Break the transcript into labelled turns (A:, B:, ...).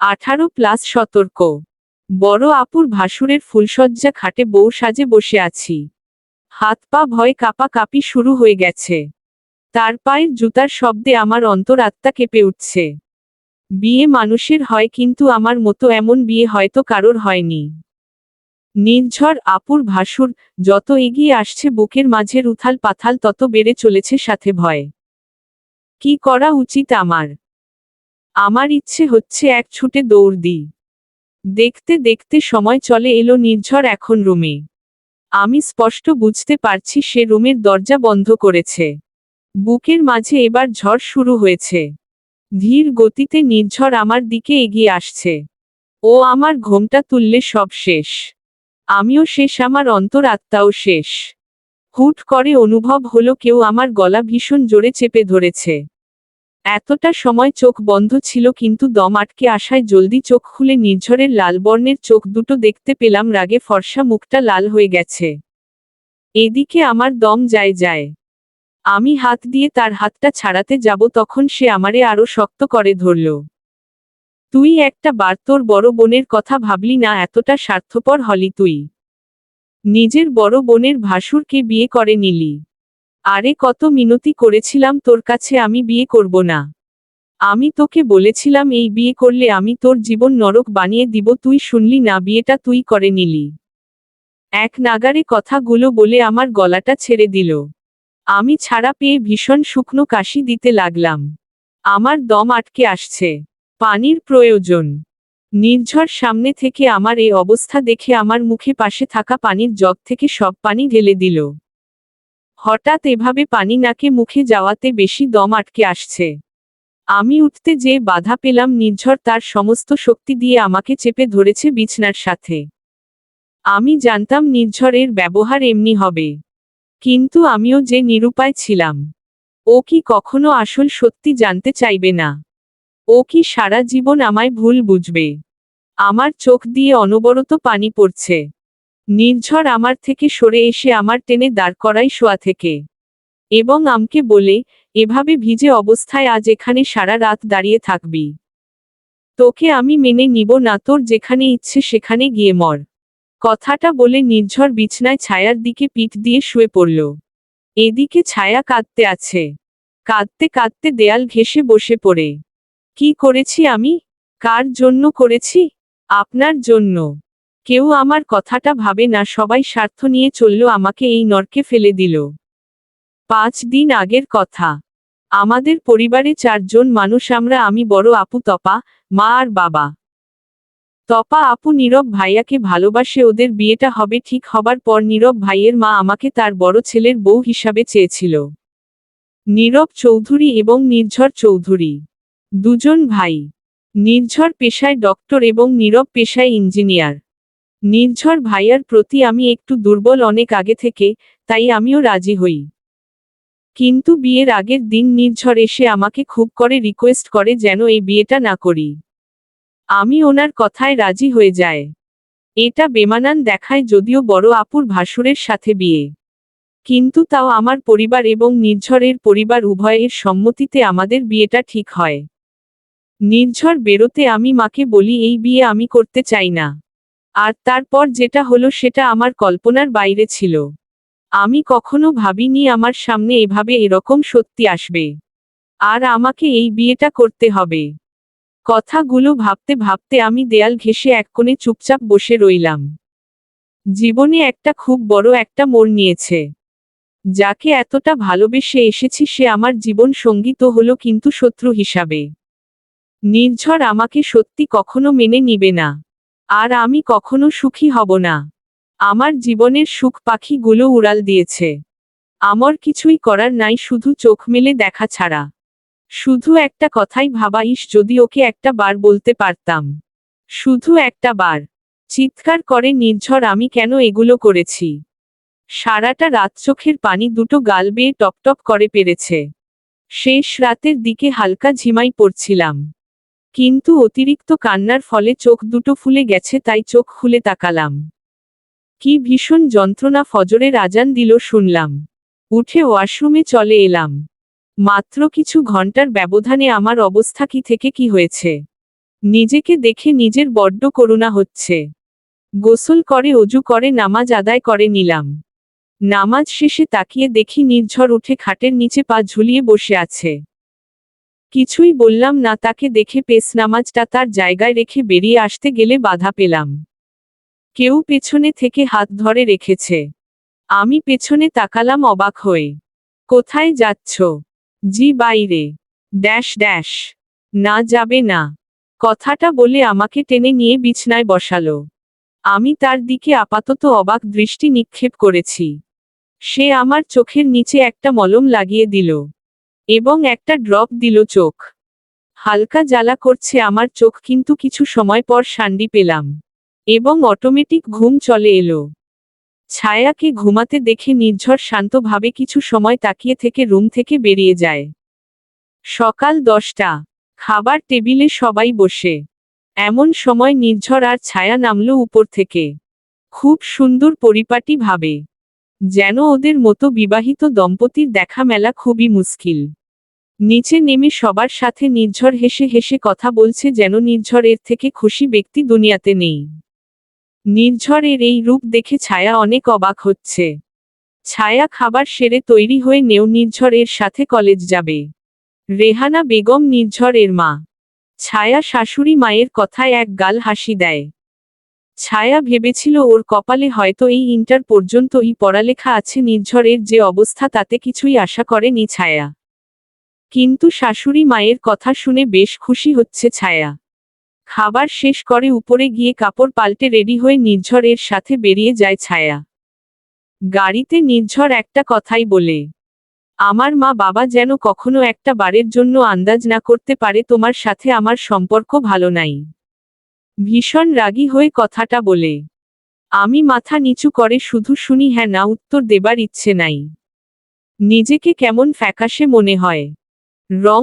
A: আঠারো প্লাস সতর্ক। বড় আপুর ভাসুরের ফুলসজ্জা খাটে বউ সাজে বসে আছি। হাত পা ভয় কাপা কাপি শুরু হয়ে গেছে। তার পায়ের জুতার শব্দে আমার অন্তরাত্মা কেঁপে উঠছে। বিয়ে মানুষের হয় কিন্তু আমার মতো এমন বিয়ে হয়তো কারোর হয়নি। নির্ঝর আপুর ভাসুর যত এগিয়ে আসছে বুকের মাঝের উথাল পাথাল তত বেড়ে চলেছে সাথে ভয়। কি করা উচিত আমার? আমার ইচ্ছে হচ্ছে এক ছুটে দৌড় দিই। দেখতে দেখতে সময় চলে এলো নির্ঝর এখন রুমে। আমি স্পষ্ট বুঝতে পারছি সে রুমের দরজা বন্ধ করেছে। বুকের মাঝে এবার ঝড় শুরু হয়েছে। ধীর গতিতে নির্ঝর আমার দিকে এগিয়ে আসছে। ও আমার ঘোমটা তুললে সব শেষ। আমিও শেষ, আমার অন্তর আত্মাও শেষ। হুট করে অনুভব হলো কেউ আমার গলা ভীষণ জোরে চেপে ধরেছে। এতটা সময় চোখ বন্ধ ছিল কিন্তু দম আটকে আসায় জলদি চোখ খুলে নির্ঝরের লাল বর্ণের চোখ দুটো দেখতে পেলাম রাগে ফর্সা মুখটা লাল হয়ে গেছে। এদিকে আমার দম যায় যায়। আমি হাত দিয়ে তার হাতটা ছাড়াতে যাব তখন সে আমারে আরও শক্ত করে ধরল। তুই একটা বার তোর বড় বোনের কথা ভাবলি না এতটা স্বার্থপর হলি তুই। নিজের বড় বোনের ভাসুরকে বিয়ে করে নিলি। আরে কত মিনতি করেছিলাম তোর কাছে আমি বিয়ে করব না। আমি তোকে বলেছিলাম এই বিয়ে করলে আমি তোর জীবন নরক বানিয়ে দিব, তুই শুনলি না বিয়েটা তুই করে নিলি। এক নাগারে কথাগুলো বলে আমার গলাটা ছেড়ে দিল। আমি ছাড়া পেয়ে ভীষণ শুকনো কাশি দিতে লাগলাম। আমার দম আটকে আসছে। পানির প্রয়োজন। নির্ঝর সামনে থেকে আমার এই অবস্থা দেখে আমার মুখে পাশে থাকা পানির জগ থেকে সব পানি ঢেলে দিল। হঠাৎ এভাবে পানি নাকে মুখে যাওয়াতে বেশি দম আটকে আসছে। আমি উঠতে যে বাধা পেলাম নির্ঝর তার সমস্ত শক্তি দিয়ে আমাকে চেপে ধরেছে বিছনার সাথে। আমি জানতাম নির্ঝরের ব্যবহার এমনি হবে। কিন্তু আমিও যে নিরুপায় ছিলাম। ও কি কখনো আসল সত্যি জানতে চাইবে না। ও কি সারা জীবন আমায় ভুল বুঝবে। আমার চোখ দিয়ে অনবরত পানি পড়ছে। নির্ঝর আমার থেকে সরে এসে আমার টেনে দাঁড় করাই শোয়া থেকে। এবং আমকে বলে, এভাবে ভিজে অবস্থায় আজ এখানে সারা রাত দাঁড়িয়ে থাকবি। তোকে আমি মেনে নিব না, তোর যেখানে ইচ্ছে সেখানে গিয়ে মর। কথাটা বলে নির্ঝর বিছনায় ছায়ার দিকে পিঠ দিয়ে শুয়ে পড়ল। এদিকে ছায়া কাঁদতে আছে। কাঁদতে কাঁদতে দেয়াল ঘেসে বসে পড়ে। কি করেছি আমি? কার জন্য করেছি? আপনার জন্য। কেউ আমার কথাটা ভাবে না, সবাই স্বার্থ নিয়ে চলল, আমাকে এই নরকে ফেলে দিল। পাঁচ দিন আগের কথা। আমাদের পরিবারে চারজন মানুষ, আমরা, আমি বড় আপু, তপা, মা আর বাবা। তপা আপু নীরব ভাইয়াকে ভালোবাসে, ওদের বিয়েটা হবে ঠিক হবার পর নীরব ভাইয়ের মা আমাকে তার বড় ছেলের বউ হিসাবে চেয়েছিল। নীরব চৌধুরী এবং নির্ঝর চৌধুরী। দুজন ভাই। নির্ঝর পেশায় ডক্টর এবং নীরব পেশায় ইঞ্জিনিয়ার। নির্ঝর ভাইয়ার প্রতি আমি একটু দুর্বল অনেক আগে থেকে, তাই আমিও রাজি হই। কিন্তু বিয়ের আগের দিন নির্ঝর এসে আমাকে খুব করে রিকোয়েস্ট করে যেন এই বিয়েটা না করি। আমি ওনার কথায় রাজি হয়ে যায়। এটা বেমানান দেখায় যদিও বড় আপুর ভাসুরের সাথে বিয়ে। কিন্তু তাও আমার পরিবার এবং নির্ঝরের পরিবার উভয়ের সম্মতিতে আমাদের বিয়েটা ঠিক হয়। নির্ঝর বেরোতে আমি মাকে বলি, এই বিয়ে আমি করতে চাই না। আর তারপর যেটা হলো সেটা আমার কল্পনার বাইরে ছিল। আমি কখনো ভাবিনি আমার সামনে এভাবে এরকম সত্যি আসবে। আর আমাকে এই বিয়েটা করতে হবে। কথাগুলো ভাবতে ভাবতে আমি দেয়াল ঘেঁষে এক কোণে চুপচাপ বসে রইলাম। জীবনে একটা খুব বড় একটা মোড় নিয়েছে। যাকে এতটা ভালোবেসে এসেছি সে আমার জীবন সঙ্গী তো হলো কিন্তু শত্রু হিসাবে। নির্ঝর আমাকে সত্যি কখনো মেনে নিবে না। আর আমি কখনো সুখী হব না। আমার জীবনের সুখ পাখিগুলো উড়াল দিয়েছে। আমার কিছুই করার নাই, শুধু চোখ মেলে দেখা ছাড়া। শুধু একটা কথাই ভাবা, ইস, যদি ওকে একটা বার বলতে পারতাম। শুধু একটা বার। চিৎকার করে, নির্ঝর, আমি কেন এগুলো করেছি? সারাটা রাত চোখের পানি দুটো গাল বেয়ে টপটপ করে পেরেছে। শেষ রাতের দিকে হালকা ঝিমাই পড়ছিলাম। কিন্তু অতিরিক্ত কান্নার ফলে চোখ দুটো ফুলে গেছে, তাই চোখ খুলে তাকালাম। কি ভীষণ যন্ত্রণা ফজরের আজান দিল, শুনলাম। উঠে ওয়াশরুমে চলে এলাম। মাত্র কিছু ঘণ্টার ব্যবধানে আমার অবস্থা কি থেকে কি হয়েছে? নিজেকে দেখে নিজের বড্ড করুণা হচ্ছে। গোসল করে, অজু করে, নামাজ আদায় করে নিলাম। নামাজ শেষে তাকিয়ে দেখি নির্ঝর উঠে খাটের নিচে পা ঝুলিয়ে বসে আছে। কিছুই বললাম না, তাকে দেখে পেস নামাজটা তার জায়গায় রেখে বেরিয়ে আসতে গেলে বাধা পেলাম। কেউ পেছনে থেকে হাত ধরে রেখেছে। আমি পেছনে তাকালাম অবাক হয়ে। কোথায় যাচ্ছ? জি, বাইরে। Dash dash. না, যাবে না। কথাটা বলে আমাকে টেনে নিয়ে বিছনায় বসালো। আমি তার দিকে আপাতত অবাক দৃষ্টি নিক্ষেপ করেছি। সে আমার চোখের নিচে একটা মলম লাগিয়ে দিল। এবং একটা ড্রপ দিল চোখ। হালকা জ্বালা করছে আমার চোখ, কিন্তু কিছু সময় পর শান্ডি পেলাম। এবং অটোমেটিক ঘুম চলে এলো। ছায়াকে ঘুমাতে দেখে নির্ঝর শান্তভাবে কিছু সময় তাকিয়ে থেকে রুম থেকে বেরিয়ে যায়। সকাল দশটা। খাবার টেবিলে সবাই বসে। এমন সময় নির্ঝর আর ছায়া নামলো উপর থেকে। খুব সুন্দর পরিপাটি ভাবে। যেন ওদের মতো বিবাহিত দম্পতির দেখা মেলা খুবই মুশকিল। নিচে নেমে সবার সাথে নির্ঝর হেসে হেসে কথা বলছে যেন নির্ঝর এর থেকে খুশি ব্যক্তি দুনিয়াতে নেই। নির্ঝরের এই রূপ দেখে ছায়া অনেক অবাক হচ্ছে। ছায়া খাবার সেরে তৈরি হয়ে নেও নির্ঝর এর সাথে কলেজ যাবে। রেহানা বেগম নির্ঝর এর মা। ছায়া শাশুড়ি মায়ের কথায় এক গাল হাসি দেয়। ছায়া ভেবেছিল ওর কপালে হয়তো এই ইন্টার পর্যন্তই পড়ালেখা আছে নির্ঝরের যে অবস্থা তাতে কিছুই আশা করেনি ছায়া। কিন্তু শাশুড়ি মায়ের কথা শুনে বেশ খুশি হচ্ছে ছায়া। খাবার শেষ করে উপরে গিয়ে কাপড় পাল্টে রেডি হয়ে নির্ঝর এর সাথে বেরিয়ে যায় ছায়া। গাড়িতে নির্ঝর একটা কথাই বলে, আমার মা বাবা যেন কখনো একটা বারের জন্য আন্দাজ না করতে পারে তোমার সাথে আমার সম্পর্ক ভালো নাই। ভীষণ রাগী হয়ে কথাটা বলে, আমি মাথা নিচু করে শুধু শুনি হ্যাঁ না, উত্তর দেবার ইচ্ছে নাই। নিজেকে কেমন ফ্যাকাশে মনে হয়। রং